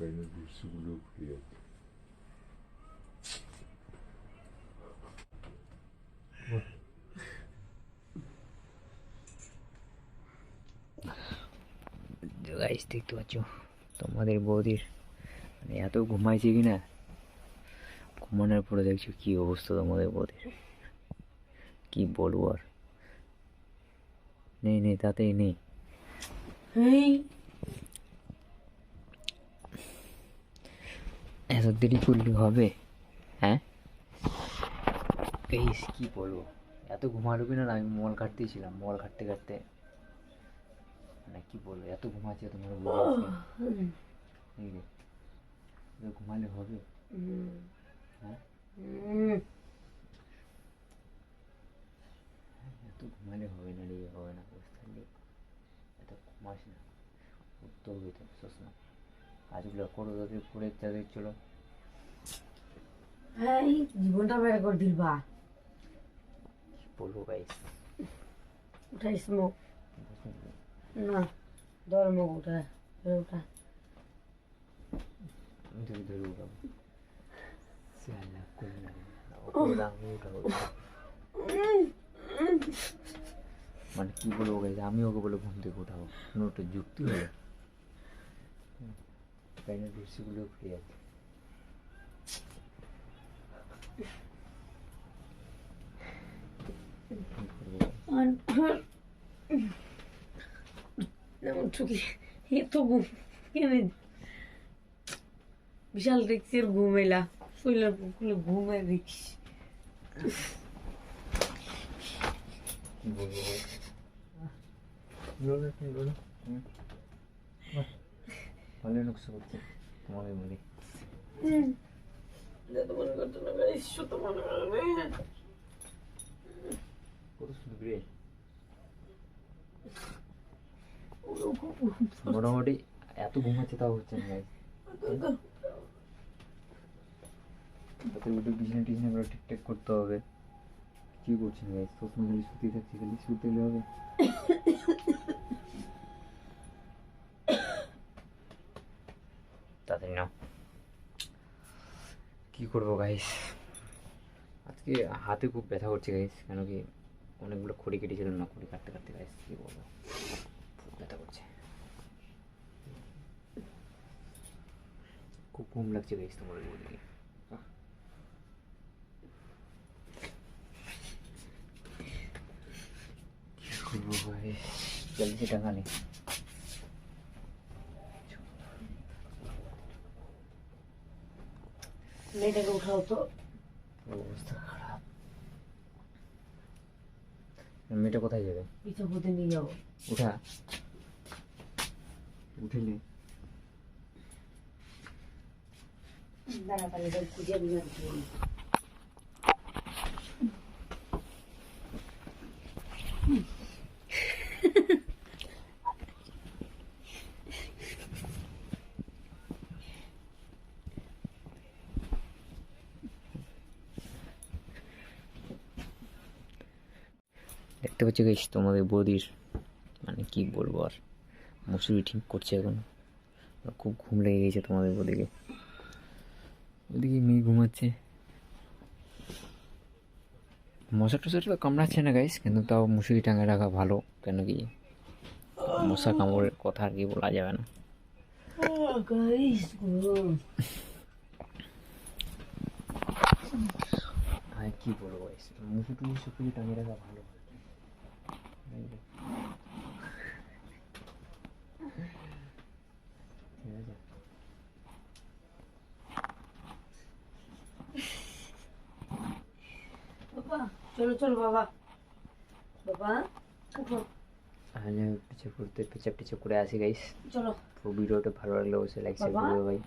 প্যানের ভুসিগুলো ফুটে যাচ্ছে গাইস দেখতে পাচ্ছ তোমাদের বৌদির মানে এত ঘুমাইছে কি না ঘুমানোর পরে দেখছ কি অবস্থা তোমাদের বৌদির কি বলব আর নেই নেই তাতেই নেই এত দেরি করলে হবে? হ্যাঁ? এই কি বলব? এত ঘুমালো কি না, আমি মল কাটতেছিলাম মল কাটতে কাটতে মানে কি বলব, এত ঘুমাচ্ছে তোমার ঘুমালে হবে? হ্যাঁ? এত ঘুমালে হবে না রে, হবে না থাকলে এত ঘুমাস না উঠতে হবে তো সবসময় আজগুলো করো তাদের করে তাদের চলো। এই জীবনটা বের করে দিলবা কি বলব গাইস উঠাইস মুখ না ধর মুখ উঠা। উঠা ধরে ধরে উঠাবো। সে আল্লাহ করে না উঠাবো। মানে কি বলব গাইস আমি ওকে বলে ঘুম থেকে উঠাবো। কোনো একটা যুক্তি হলো। প্যানের রুসিগুলো ফুটে যাচ্ছে করব? যেমন ঠুকি এত ঘুম কেন বিশাল রিক্সের ঘুম এলা। শৈলার পুকুরে ঘুমে রিক্স ভালো নকশা করছে তোমাকে বলি যত মনে করতো না গাইস শত মনে করবে কত সুন্দর মোটামুটি এত ঘুমাচ্ছে তাও হচ্ছে না গাইস তাদের ঠিকঠাক করতে হবে। কি হবে। কি করব গাইস আজকে হাতে খুব ব্যথা করছে গাইস কেন কি অনেকগুলো খড়ি কেটেছিলাম না খড়ি কাটতে কাটতে গাইস কি বলব খুব ব্যথা করছে খুব ঘুম লাগছে গাইস তোমার বলতে কি করব গাইস জলদি টাকা নেই মেয়েটাকে উঠাও তো অবস্থা মেয়েটা কোথায় যাবে? পিছা পথে নিয়ে যাব। উঠা। উঠিলে দাঁড়া তাহলে খুঁজে নিয়ে দেখতে পাচ্ছি গাইস তোমাদের বৌদির মানে কি বলব আর মুসুরি ঠিক করছে এখন। খুব ঘুম লেগে গেছে তোমাদের বৌদিকে। ওদিকে মেয়ে ঘুমাচ্ছে। মশা টশা তো কামড়াচ্ছে না গাইস কিন্তু তাও মুসুরি টাঙায় রাখা ভালো, কেন কি? মশা কামড়ের কথা আর কি বলা যাবে না। কি বলব মুসুরি টুসি শুকিয়ে টাঙিয়ে রাখা ভালো এই যে। ঠিক আছে বাবা চলো চলো বাবা বাবা উঠো আমি পিছে করতে পিছে পিছে করে আসি গাইস চলো। তো ভিডিওটা ভালো লাগলে অবশ্যই লাইক শেয়ার করবে ভাই